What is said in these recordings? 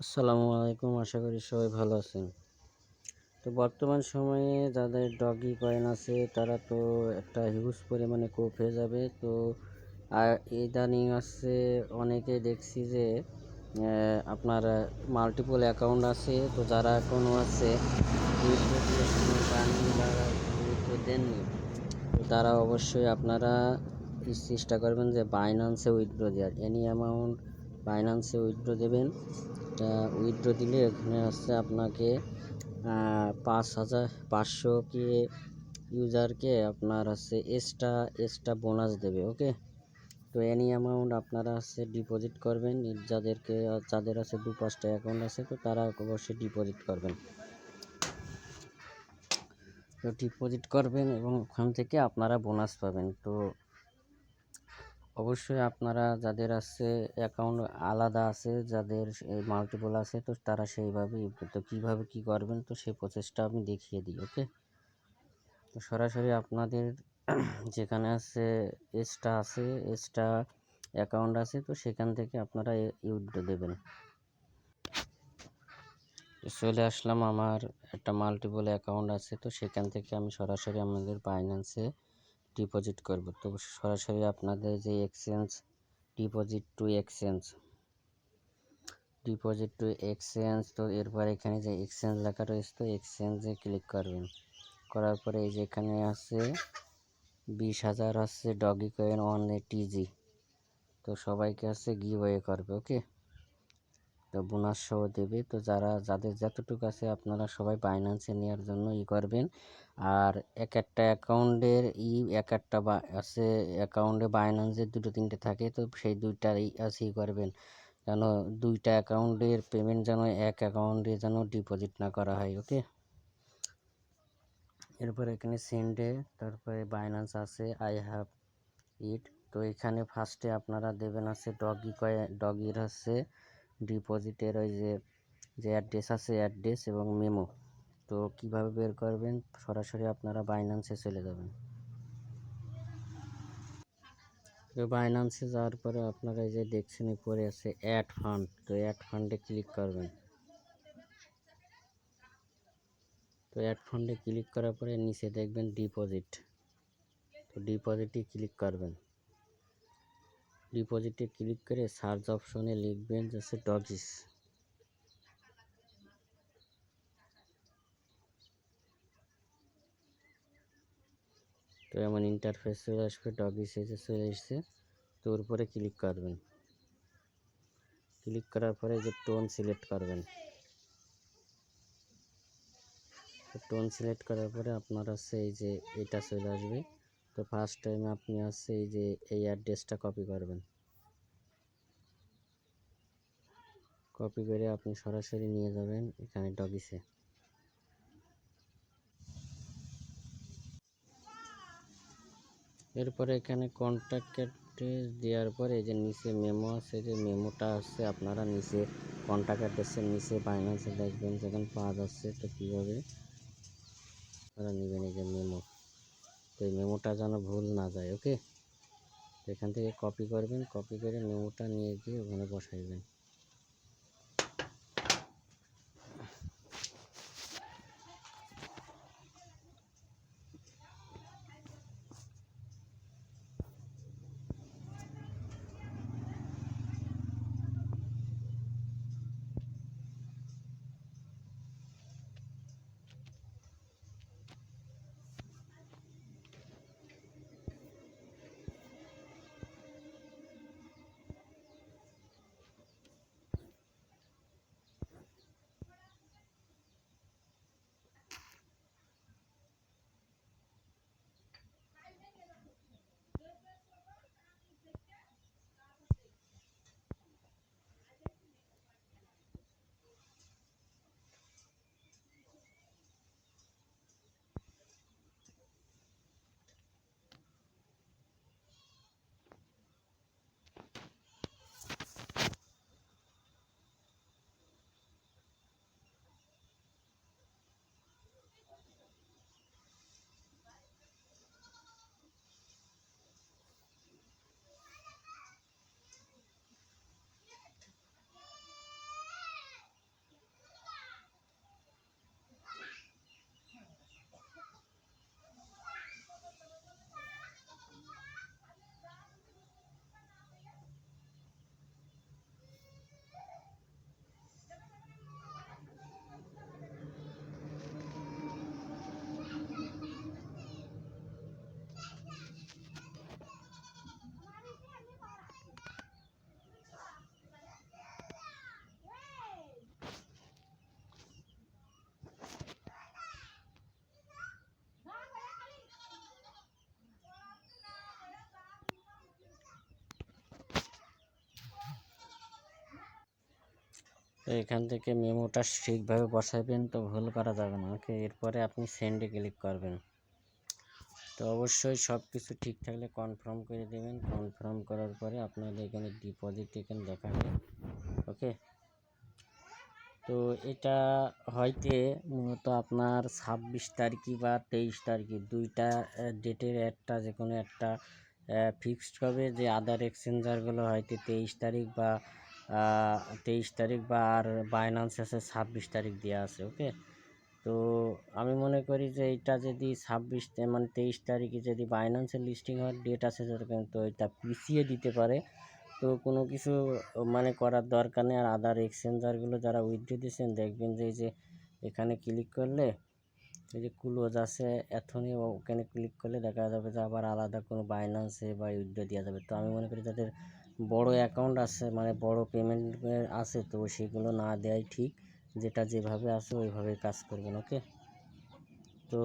আসসালামু আলাইকুম, আশা করি সবাই ভালো আছেন। তো বর্তমান সময়ে যাদের ডগি কয়েন আছে, তারা তো একটা হিউজ পরিমাণে কোপ হয়ে যাবে। তো ইদানিং আছে অনেকে দেখছি যে আপনার মাল্টিপল অ্যাকাউন্ট আছে। তো যারা আছে কোনো পাননি বা withdraw দেননি তারা অবশ্যই আপনারা চেষ্টা করবেন যে বাইন্যান্সে উইথড্র দেওয়ার। এনি অ্যামাউন্ট বাইন্যান্সে উইথড্র দেবেন। তা উইথড্র দিলে এখানে আসছে আপনাকে পাঁচ হাজার পাঁচশো কি ইউজারকে আপনার হচ্ছে এক্সট্রা এক্সট্রা বোনাস দেবে ওকে তো এনি অ্যামাউন্ট আপনারা হচ্ছে ডিপোজিট করবেন। যাদেরকে, যাদের আছে দু পাঁচটা অ্যাকাউন্ট আছে, তো তারা অবশ্যই ডিপোজিট করবেন। তো ডিপোজিট করবেন এবং ওখান থেকে আপনারা বোনাস পাবেন। তো অবশ্যই আপনারা যাদের আছে অ্যাকাউন্ট আলাদা আছে, যাদের মাল্টিপল আছে, তো তারা সেইভাবেই তো কীভাবে কী করবেন, তো সেই প্রসেসটা আমি দেখিয়ে দিই ওকে তো সরাসরি আপনাদের যেখানে আছে এসটা আছে এক্সট্রা অ্যাকাউন্ট আছে, তো সেখান থেকে আপনারা ইউড্রো দেবেন। চলে আসলাম আমার একটা মাল্টিপল অ্যাকাউন্ট আছে, তো সেখান থেকে আমি সরাসরি আমাদের বাইন্যান্সে ডিপোজিট করব। তো সরাসরি আপনাদের যে exchange deposit to exchange deposit to exchange তো এরপর এখানে যে এক্সচেঞ্জ লেখা রয়েছে, তো এক্সচেঞ্জে ক্লিক করবেন। করার পরে এই যে এখানে আছে, বিশ হাজার আছে, ডগি কয়েন ওয়ান টিজি। তো সবাইকে আছে গিভওয়ে করবে ওকে তো বোনাস সহ দেবে। তো যারা, যাদের যতটুকু আছে আপনারা সবাই বাইন্যান্সে নেওয়ার জন্য ই করবেন। আর এক একটা অ্যাকাউন্টের ই, এক একটা বা, আছে অ্যাকাউন্টে বাইন্যান্সের দুটো, তিনটে থাকে, তো সেই দুইটার ই আছে ই করবেন। যেন দুইটা অ্যাকাউন্টের পেমেন্ট যেন এক অ্যাকাউন্টে যেন ডিপোজিট না করা হয় ওকে এরপর এখানে সেন্ডে তারপরে বাইন্যান্স আছে আই হ্যাভ ইট তো এখানে ফার্স্টে আপনারা দেবেন আছে ডগি কয়ে ডগির হচ্ছে ডিপোজিটের ওই যে যে অ্যাড্রেস আছে অ্যাড্রেস এবং মেমো তো কীভাবে বের করবেন? সরাসরি আপনারা বাইন্যান্সে চলে যাবেন। তো বাইন্যান্সে যাওয়ার পরে আপনারা এই যে দেখছেন, উপরে আছে অ্যাড ফান্ড তো অ্যাড ফান্ডে ক্লিক করবেন। তো অ্যাড ফান্ডে ক্লিক করার পরে নিচে দেখবেন ডিপোজিট তো ডিপোজিটে ক্লিক করবেন। ডিপোজিটে ক্লিক করে সার্চ অপশনে লিখবেন যে ডগিস। তো এমন ইন্টারফেস চলে আসবে, ডগিস এসে চলে এসছে। তো ওর উপরে ক্লিক করবেন। ক্লিক করার পরে যে টোন সিলেক্ট করবেন। টোন সিলেক্ট করার পরে আপনার হচ্ছে এই যে এটা চলে আসবে। তো ফার্স্ট টাইম আপনি হচ্ছে এই যে এই অ্যাড্রেসটা কপি করবেন। কপি করে আপনি সরাসরি নিয়ে যাবেন এখানে ডগিসে এরপরে এখানে কন্ট্যাক্ট অ্যাড্রেস দেওয়ার পরে এই যে নিচে মেমো আছে, যে মেমোটা আছে আপনারা নিচে কন্ট্যাক্ট অ্যাড্রেসের নিচে বাইন্যান্সে দেখবেন, যখন পাওয়া যাচ্ছে তো কীভাবে আপনারা নেবেন এই যে মেমো তো এই মেমোটা যেন ভুল না যায় ওকে এখান থেকে কপি করবেন কপি করে মেমোটা নিয়ে গিয়ে ওখানে বসাইবেন। এখান থেকে মেমোটা ঠিকভাবে বসাবেন তো ভুল করা যাবে না। ওকে, এরপরে আপনি সেন্ডে ক্লিক করবেন। তো অবশ্যই সব কিছু ঠিক থাকলে কনফার্ম করে দেবেন। কনফার্ম করার পরে আপনাদের এখানে ডিপোজিট এখানে দেখাবে ওকে? তো এটা হয়তো মূলত আপনার ছাব্বিশ তারিখই বা তেইশ তারিখে দুইটা ডেটের একটা যে কোনো একটা ফিক্সড হবে যে আদার এক্সচেঞ্জারগুলো হয়তো তেইশ তারিখ বা তেইশ তারিখ বা আর বাইনান্স আছে ছাব্বিশ তারিখ দেওয়া আছে ওকে তো আমি মনে করি যে এটা যদি ছাব্বিশ মানে তেইশ তারিখে যদি বাইনান্সের লিস্টিং হওয়ার ডেট আছে তো এটা পিছিয়ে দিতে পারে। তো কোনো কিছু মানে করার দরকার নেই। আর আদার এক্সচেঞ্জারগুলো যারা উইথড্র দিয়েছেন, দেখবেন যে এই যে এখানে ক্লিক করলে, এই যে ক্লোজ আছে, এখনই ওখানে ক্লিক করলে দেখা যাবে যে আবার আলাদা কোনো বাইনান্সে বা উইথড্র দেওয়া যাবে। তো আমি মনে করি যাদের বড় অ্যাকাউন্ট আছে মানে বড় পেমেন্ট আছে, তো সেগুলো না দেওয়াই ঠিক। যেটা যেভাবে আছে ওইভাবে কাজ করবেন ওকে তো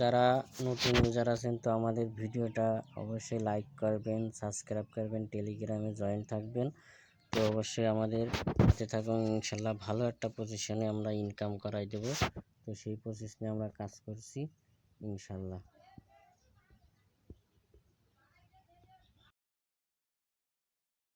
যারা নতুন ইউজার আছেন, তো আমাদের ভিডিওটা অবশ্যই লাইক করবেন সাবস্ক্রাইব করবেন টেলিগ্রামে জয়েন থাকবেন। তো অবশ্যই আমাদের সাথে থাকুন, ইনশাল্লাহ ভালো একটা পজিশনে আমরা ইনকাম করাই দেব। তো সেই পজিশনে আমরা কাজ করছি, ইনশাল্লাহ।